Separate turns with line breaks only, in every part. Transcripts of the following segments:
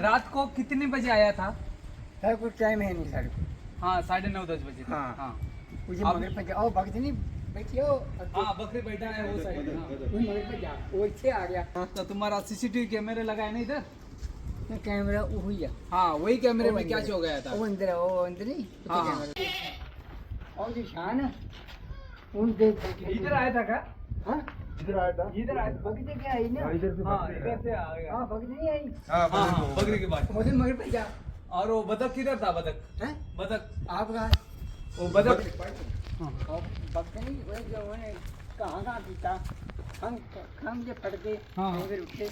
रात को कितने बजे आया था?
है कुछ टाइम है नहीं साढ़े
हाँ साढ़े नौ दस बजे
हाँ।
हाँ।
मुझे मगर पे जाओ भगत नहीं बैठियो
हाँ बकरी बैठा है वो साइड हाँ।
वो मगर पे जा वो इससे आ गया।
तो तुम्हारा सीसीटीवी कैमरे लगा है ना इधर
कैमरा वो हुई है।
हाँ वही कैमरे में क्या हो। गया था?
वो अंदर है, वो अंदर नहीं
हाँ, हाँ।
और जो शान है उन
इधर आया था क्या?
हाँ?
इधर आया था।
इधर आया
भगत क्या आई ना?
इधर से
हाँ इधर से आ गया।
हाँ भगत आई?
हाँ
बकरी के बाद
मुझे मगर पे जा।
और वो बतख किधर था बतख?
हैं?
बतख।
आप कहा?
वो बतख। हाँ।
और भगत नहीं वो जो उन्हें कहाँ कहाँ पीता हम हम जे पड़ के
हाँ, हाँ।
फिर उठे।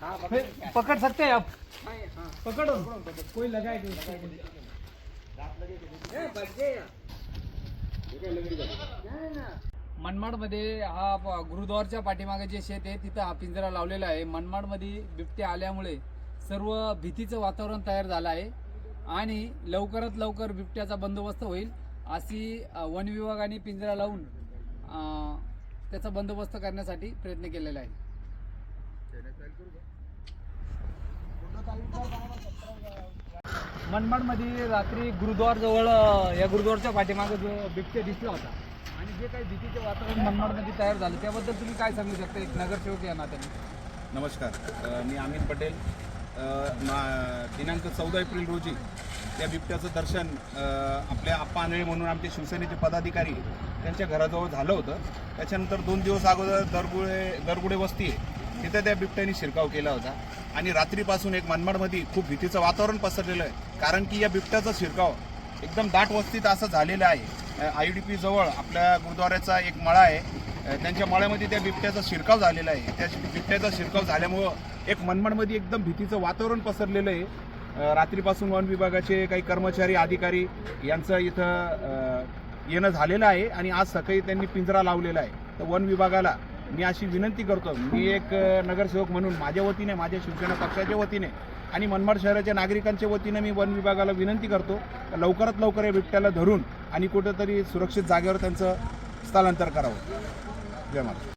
हाँ भगत
फिर
क्या
पकड़ सकते हैं आप?
हाँ हाँ।
पकड़ो। कोई लगाए कि मनमाडमध्ये हा गुरुद्वारच्या पाठीमागे जे शेत आहे तिथं हा पिंजरा लावलेला आहे. मनमाडमध्ये बिबटे आल्यामुळे सर्व भीतीचं वातावरण तयार झालं आहे. आणि लवकरात लवकर बिबट्याचा बंदोबस्त होईल अशी वन विभागाने पिंजरा लावून त्याचा बंदोबस्त करण्यासाठी प्रयत्न केलेला आहे. मनमाडमध्ये रात्री गुरुद्वारजवळ या गुरुद्वारच्या पाठीमागे जो बिबट्या दिसला होता. आणि जे काही भीतीचे वातावरण मनमाडमध्ये तयार झालं त्याबद्दल तुम्ही काय सांगू शकता? एक नगरसेवक या नात्याने.
नमस्कार. मी अमित पटेल. मा- दिनांक चौदा एप्रिल रोजी त्या बिबट्याचं दर्शन आपल्या आप्पा आंधळे म्हणून आमचे शिवसेनेचे पदाधिकारी त्यांच्या घराजवळ झालं होतं. त्याच्यानंतर दोन दिवस अगोदर दरगुळे दरगुडे वस्ती आहे. तिथे त्या बिबट्याने शिरकाव केला होता. आणि रात्रीपासून एक मनमाडमध्ये खूप भीतीचं वातावरण पसरलेलं आहे. कारण की या बिबट्याचा शिरकाव एकदम दाट वस्तीत असं झालेलं आहे. आय डी पी जवळ आपल्या गुरुद्वाऱ्याचा एक मळा आहे. त्यांच्या मळ्यामध्ये त्या बिबट्याचा शिरकाव झालेला आहे. त्या बिबट्याचा शिरकाव झाल्यामुळं एक मनमाडमध्ये एकदम भीतीचं वातावरण पसरलेलं आहे. रात्रीपासून वन विभागाचे काही कर्मचारी अधिकारी यांचं इथं येणं झालेलं आहे आणि आज सकाळी त्यांनी पिंजरा लावलेला आहे. तर वन विभागाला मी अशी विनंती करतो. मी एक नगरसेवक म्हणून माझ्या वतीने माझ्या शिवसेना पक्षाच्या वतीने आणि मनमाड शहराच्या नागरिकांच्या वतीने मी वन विभागाला विनंती करतो लवकरात लवकर या बिबट्याला धरून आणि कुठेतरी सुरक्षित जागेवर त्यांचं स्थलांतर करावं. जय महाराज